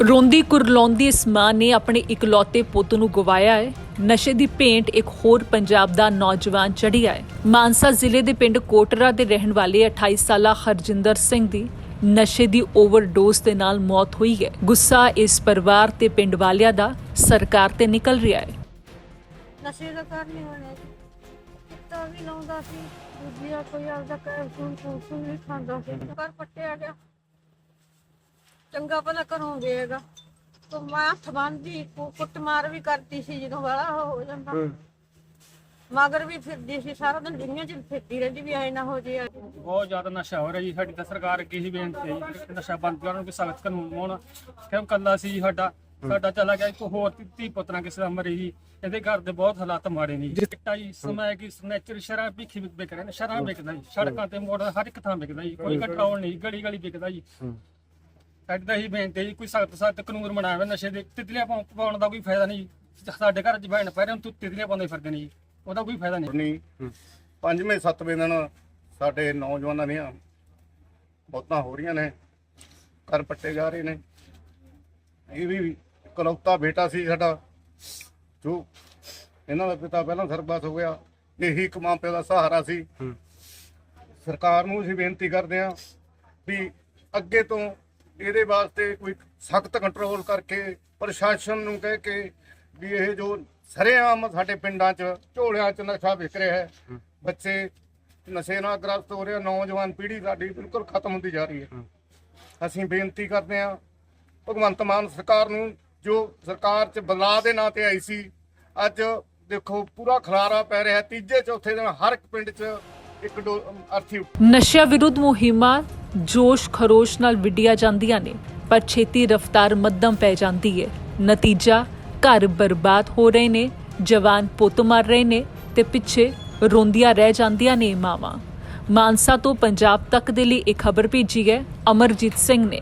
ਰੋਂਦੀ ਕੁਰਲਾਉਂਦੀ ਇਸ ਮਾਂ ਨੇ ਆਪਣੇ ਇਕਲੌਤੇ ਪੁੱਤ ਨੂੰ ਗਵਾਇਆ ਹੈ। ਨਸ਼ੇ ਦੀ ਭੇਂਟ ਇੱਕ ਹੋਰ ਪੰਜਾਬ ਦਾ ਨੌਜਵਾਨ ਚੜ੍ਹਿਆ ਹੈ। ਮਾਨਸਾ ਜ਼ਿਲ੍ਹੇ ਦੇ ਪਿੰਡ ਕੋਟਰਾ ਦੇ ਰਹਿਣ ਵਾਲੇ 28 ਸਾਲਾ ਹਰਜਿੰਦਰ ਸਿੰਘ ਦੀ ਨਸ਼ੇ ਦੀ ਓਵਰਡੋਜ਼ ਦੇ ਨਾਲ ਮੌਤ ਹੋਈ ਹੈ। ਗੁੱਸਾ ਇਸ ਪਰਿਵਾਰ ਤੇ ਪਿੰਡ ਵਾਲਿਆਂ ਦਾ ਸਰਕਾਰ ਤੇ ਨਿਕਲ ਰਿਹਾ ਹੈ। ਨਸ਼ੇ ਦਾ ਕਾਰਨ ਨਹੀਂ ਹੋਣੇ ਵੀ ਲਾਉਂਦਾ ਸੀ, ਦੂਜੀਆ ਕੋਈ ਆਪਦਾ ਕੈਪਸੂਲ ਕੂਸੂਲ ਵੀ ਖਾਂਦਾ ਸੀ। ਘਰ ਪੱਟਿਆ ਗਿਆ। ਚੰਗਾ ਭਲਾ ਘਰੋਂ ਗਏਗਾ ਤੋ ਮੈਂ ਹੱਥ ਬੰਨਦੀ ਕੁੱਟਮਾਰ ਵੀ ਕਰਦੀ ਸੀ ਜਦੋਂ ਵਾਲਾ ਹੋ ਜਾਂਦਾ। ਮਗਰ ਵੀ ਫਿਰਦੀ ਸੀ ਸਾਰਾ ਦਿਨ ਦੁਨੀਆ 'ਚ ਫਿਰਦੀ ਰਹਿੰਦੀ ਵੀ ਐ ਨਾ ਹੋ ਜੇ ਬਹੁਤ ਜ਼ਿਆਦਾ ਨਸ਼ਾ ਹੋ ਰਿਹਾ ਜੀ ਸਾਡੀ ਤਾਂ ਸਰਕਾਰ ਅੱਗੇ ਹੀ ਬੇਨਤੀ ਹੈ ਜੀ ਕਿ ਨਸ਼ਾ ਬੰਦ ਕਰਨ ਕੋਈ ਸਖਤ ਕਾਨੂੰਨ ਹੋਣ। ਕਿਉਂ ਕੱਲਾ ਸੀ ਜੀ ਸਾਡਾ? ਸਾਡਾ ਚਲਾ ਗਿਆ ਇੱਕ ਹੋਰ ਧੀ- ਪੁੱਤਰਾਂ ਕਿਸੇ ਦਾ ਮਰੇ ਜੀ। ਇਹਦੇ ਘਰ ਦੇ ਬਹੁਤ ਹਾਲਾਤ ਮਾੜੇ ਨੇ ਜੀ। ਚਿੱਟਾ ਜੀ ਸਮੈਂ ਕੀ ਸਨੈਚਰ ਸ਼ਰਾਬ ਭਿੱਖੀ ਵਿਕ ਵਿਕ ਰਹੇ ਨੇ ਸ਼ਰਾਬ ਵਿਕਦਾ ਜੀ। ਸੜਕਾਂ ਤੇ ਮੋੜ ਹਰ ਇੱਕ ਥਾਂ ਵਿਕਦਾ ਜੀ। ਕੋਈ ਕੰਟਰੋਲ ਨਹੀਂ ਗਲੀ ਗਲੀ ਵਿਕਦਾ ਜੀ। ਸਾਡੀ ਤਾਂ ਇਹੀ ਬੇਨਤੀ ਹੈ ਜੀ ਕੋਈ ਸਖਤ ਸਖਤ ਕਾਨੂੰਨ ਬਣਾਵੇ ਨਸ਼ੇ ਦੇ ਤਿਤਲੀਆਂ ਪਾਉ- ਪਾਉਣ ਦਾ ਕੋਈ ਫਾਇਦਾ ਨਹੀਂ ਜੀ। ਸਾਡੇ ਘਰ ਚ ਬੈਣ ਪੈ ਰਹੇ ਹੁਣ ਤਿਤਲੀਆਂ ਪਾਉਂਦੇ ਫਿਰਦੇ ਨੇ ਜੀ। ਉਹਦਾ ਕੋਈ ਫਾਇਦਾ ਨਹੀਂ। ਨਹੀਂ ਪੰਜਵੇਂ ਸੱਤਵੇਂ ਦਿਨ ਸਾਡੇ ਨੌਜਵਾਨਾਂ ਦੀਆਂ ਮੌਤਾਂ ਹੋ ਰਹੀਆਂ ਨੇ ਘਰ ਪੱਟੇ ਜਾ ਰਹੇ ਨੇ। ਇਹ ਵੀ ਇਕਲੌਤਾ ਬੇਟਾ ਸੀ ਸਾਡਾ ਜੋ ਇਹਨਾਂ ਦਾ ਪਿਤਾ ਪਹਿਲਾਂ ਸਰਬੱਤ ਹੋ ਗਿਆ ਇਹੀ ਇੱਕ ਮਾਂ ਪਿਓ ਦਾ ਸਹਾਰਾ ਸੀ। ਸਰਕਾਰ ਨੂੰ ਅਸੀਂ ਬੇਨਤੀ ਕਰਦੇ ਹਾਂ ਵੀ ਅੱਗੇ ਤੋਂ ਇਹਦੇ ਵਾਸਤੇ ਕੋਈ ਸਖਤ ਕੰਟਰੋਲ ਕਰਕੇ ਪ੍ਰਸ਼ਾਸਨ ਨੂੰ ਕਹਿ ਕੇ ਵੀ ਇਹ ਜੋ ਸਰੇਆਮ ਸਾਡੇ ਪਿੰਡਾਂ 'ਚ ਝੋਲਿਆਂ 'ਚ ਨਸ਼ਾ ਵਿਕ ਰਿਹਾ ਹੈ ਬੱਚੇ ਨਸ਼ੇ ਨਾਲ ਗ੍ਰਸਤ ਹੋ ਰਹੇ ਨੌਜਵਾਨ ਪੀੜ੍ਹੀ ਸਾਡੀ ਬਿਲਕੁਲ ਖਤਮ ਹੁੰਦੀ ਜਾ ਰਹੀ ਹੈ। ਅਸੀਂ ਬੇਨਤੀ ਕਰਦੇ ਹਾਂ ਭਗਵੰਤ ਮਾਨ ਸਰਕਾਰ ਨੂੰ ਜੋ ਸਰਕਾਰ 'ਚ ਬਦਲਾਅ ਦੇ ਨਾਂ ਤੇ ਆਈ ਸੀ ਅੱਜ ਦੇਖੋ ਪੂਰਾ ਖਲਾਰਾ ਪੈ ਰਿਹਾ ਤੀਜੇ ਚੌਥੇ ਦਿਨ ਹਰ ਇੱਕ ਪਿੰਡ 'ਚ ਇੱਕ ਅਰਥੀ ਨਸ਼ਿਆਂ ਵਿਰੁੱਧ ਮੁਹਿੰਮਾਂ ਜੋਸ਼ ਖਰੋਸ਼ ਨਾਲ ਵਿੱਢੀਆਂ ਜਾਂਦੀਆਂ ਨੇ, ਪਰ ਛੇਤੀ ਰਫ਼ਤਾਰ ਮੱਧਮ ਪੈ ਜਾਂਦੀ ਹੈ ਨਤੀਜਾ, ਘਰ ਬਰਬਾਦ ਹੋ ਰਹੇ ਨੇ, ਜਵਾਨ ਪੁੱਤ ਮਰ ਰਹੇ ਨੇ ਤੇ ਪਿੱਛੇ ਰੋਂਦੀਆਂ ਰਹਿ ਜਾਂਦੀਆਂ ਨੇ ਮਾਵਾਂ। ਮਾਨਸਾ ਤੋਂ ਪੰਜਾਬ ਤੱਕ ਦੇ ਲਈ ਇੱਕ ਖਬਰ ਭੇਜੀ ਹੈ ਅਮਰਜੀਤ ਸਿੰਘ ਨੇ।